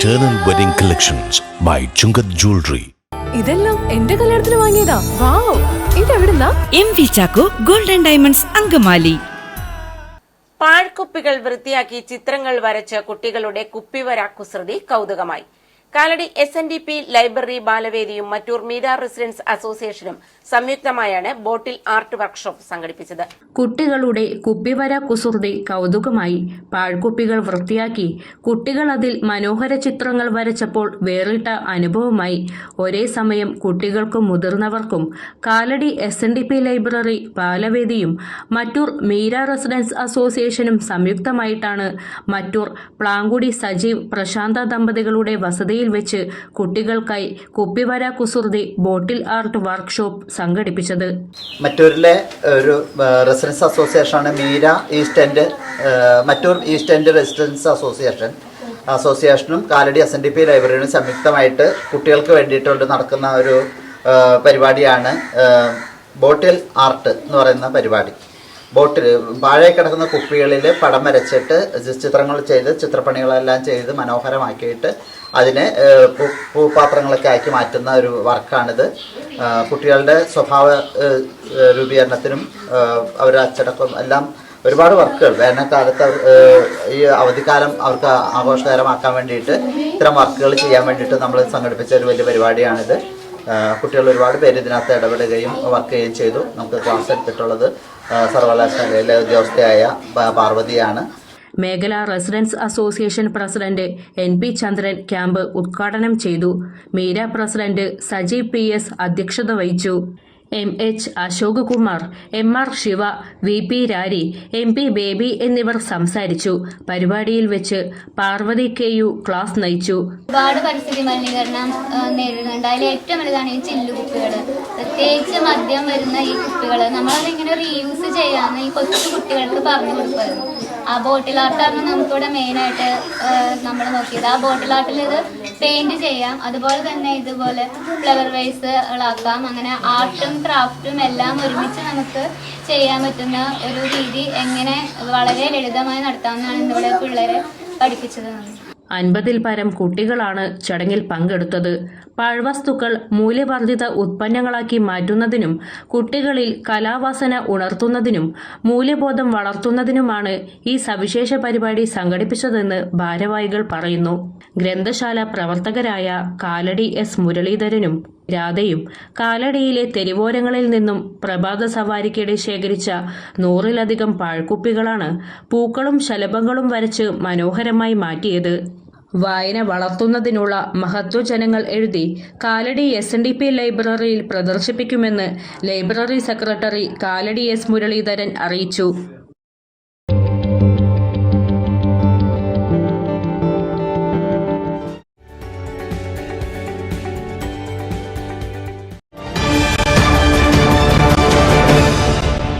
Eternal Wedding Collections by Chungath Jewelry. ഇതെല്ലാം എന്റെ കല്യാണത്തിന് വാങ്ങിയതാ. Wow. ഇതെവിടുന്നാ? M V Chacko golden diamonds Angamaly. പാഴ്ക്കുപ്പികൾ വൃത്തിയാക്കി ചിത്രങ്ങൾ വരച്ച് കുട്ടികളുടെ കുപ്പിവര കുസൃതി കൗതുകമായി. Kalady S N D P library ബാലവേദിയും Mattoor Meera residents അസോസിയേഷനും സംയുക്തമായാണ് ബോട്ടിൽ ആർട്ട് വർക്ക്ഷോപ്പ് സംഘടിപ്പിച്ചത്. കുട്ടികളുടെ കുപ്പിവര കുസൃതി കൗതുകമായി. പാഴ്ക്കുപ്പികൾ വൃത്തിയാക്കി. കുട്ടികൾ അതിൽ മനോഹര ചിത്രങ്ങൾ വരച്ചപ്പോൾ വേറിട്ട അനുഭവമായി. ഒരേ സമയം കുട്ടികൾക്കും മുതിർന്നവർക്കും Kalady S N D P library ബാലവേദിയും Mattoor Meera residents അസോസിയേഷനും സംയുക്തമായിട്ടാണ് മറ്റൂർ പ്ലാങ്കുടി സജീവ് പ്രശാന്ത ദമ്പതികളുടെ വസതിയിൽ വെച്ച് കുട്ടികൾക്കായി കുപ്പിവര കുസൃതി ബോട്ടിൽ ആർട്ട് വർക്ക്ഷോപ്പ് സംഘടിപ്പിച്ചത്. മറ്റൂരിലെ ഒരു residents അസോസിയേഷനാണ് Meera east end Mattoor east end residents association. അസോസിയേഷനും Kalady S N D P ലൈബ്രറിയും സംയുക്തമായിട്ട് കുട്ടികൾക്ക് വേണ്ടിയിട്ട് നടക്കുന്ന ഒരു പരിപാടിയാണ് ബോട്ടിൽ ആർട്ട് എന്ന് പറയുന്ന പരിപാടി. ബോട്ടിൽ വാഴ കിടക്കുന്ന കുപ്പികളിൽ പടം വരച്ചിട്ട് ചിത്രങ്ങൾ ചെയ്ത് ചിത്രപ്പണികളെല്ലാം ചെയ്ത് മനോഹരമാക്കിയിട്ട് അതിനെ പൂപാത്രങ്ങളൊക്കെ ആക്കി മാറ്റുന്ന ഒരു വർക്കാണിത്. കുട്ടികളുടെ സ്വഭാവ രൂപീകരണത്തിനും അവരുടെ അച്ചടക്കം എല്ലാം ഒരുപാട് വർക്കുകൾ. വേനൽക്കാലത്ത് ഈ അവധിക്കാലം അവർക്ക് ആഘോഷകരമാക്കാൻ വേണ്ടിയിട്ട് ഇത്തരം വർക്കുകൾ ചെയ്യാൻ വേണ്ടിയിട്ട് നമ്മൾ സംഘടിപ്പിച്ച ഒരു വലിയ പരിപാടിയാണിത്. കുട്ടികൾ ഒരുപാട് പേര് ഇതിനകത്ത് ഇടപെടുകയും വർക്ക് ചെയ്യുകയും ചെയ്തു. നമുക്ക് ക്ലാസ് എടുത്തിട്ടുള്ളത് സർവകലാശാലയിലെ ഉദ്യോഗസ്ഥയായ പാർവതിയാണ്. മേഖലാ residents association president N P Chandran camp ഉദ്ഘാടനം ചെയ്തു. Meera president Saji P S അധ്യക്ഷത വഹിച്ചു. M H Ashok Kumar M R Shiva V P Rari M P Baby എന്നിവർ സംസാരിച്ചു. പരിപാടിയിൽ വെച്ച് പാർവതി കെ യു ക്ലാസ് നയിച്ചു. ഒരുപാട് പരിസ്ഥിതി മലിനീകരണം നേരിടുന്നുണ്ട്. അതിൽ ഏറ്റവും വലുതാണ് ഈ ചില്ലു കുപ്പികൾ പ്രത്യേകിച്ച് മദ്യം വരുന്ന ഈ കുപ്പികൾ നമ്മളതിങ്ങനെ റീയൂസ് ചെയ്യാമെന്ന് ഈ കൊച്ചു കുട്ടികൾക്ക് പറഞ്ഞു കൊടുക്കുമായിരുന്നു ആ ബോട്ടിൽ ആർട്ടാണ് നമുക്കിവിടെ മെയിനായിട്ട് നമ്മൾ നോക്കിയത്. ആ ബോട്ടിൽ ആർട്ടിൽ ഇത് പെയിന്റ് ചെയ്യാം. അതുപോലെ തന്നെ ഇതുപോലെ ഫ്ലവർ വൈസ് വേസുകളാക്കാം അങ്ങനെ ആർട്ടും ക്രാഫ്റ്റും എല്ലാം ഒരുമിച്ച് നമുക്ക് ചെയ്യാൻ പറ്റുന്ന ഒരു രീതി എങ്ങനെ വളരെ ലളിതമായി നടത്താമെന്നാണ് ഇവിടെ പിള്ളേരെ പഠിപ്പിച്ചത്. നമ്മൾ അൻപതിൽ പരം കുട്ടികളാണ് ചടങ്ങിൽ പങ്കെടുത്തത്. പാഴ്വസ്തുക്കൾ മൂല്യവർദ്ധിത ഉത്പന്നങ്ങളാക്കി മാറ്റുന്നതിനും കുട്ടികളിൽ കലാവാസന ഉണർത്തുന്നതിനും മൂല്യബോധം വളർത്തുന്നതിനുമാണ് ഈ സവിശേഷ പരിപാടി സംഘടിപ്പിച്ചതെന്ന് ഭാരവാഹികൾ പറയുന്നു. ഗ്രന്ഥശാല പ്രവർത്തകരായ കാലടി എസ് മുരളീധരനും രാധയും കാലടിയിലെ തെരുവോരങ്ങളിൽ നിന്നും പ്രഭാത സവാരിക്കിടെ ശേഖരിച്ച നൂറിലധികം പാഴ്ക്കുപ്പികളാണ് പൂക്കളും ശലഭങ്ങളും വരച്ച് മനോഹരമായി മാറ്റിയത്. വായന വളർത്തുന്നതിനുള്ള മഹത്വജനങ്ങൾ എഴുതി Kalady S N D P ലൈബ്രറിയിൽ പ്രദർശിപ്പിക്കുമെന്ന് library secretary Kalady S Muraleedharan അറിയിച്ചു.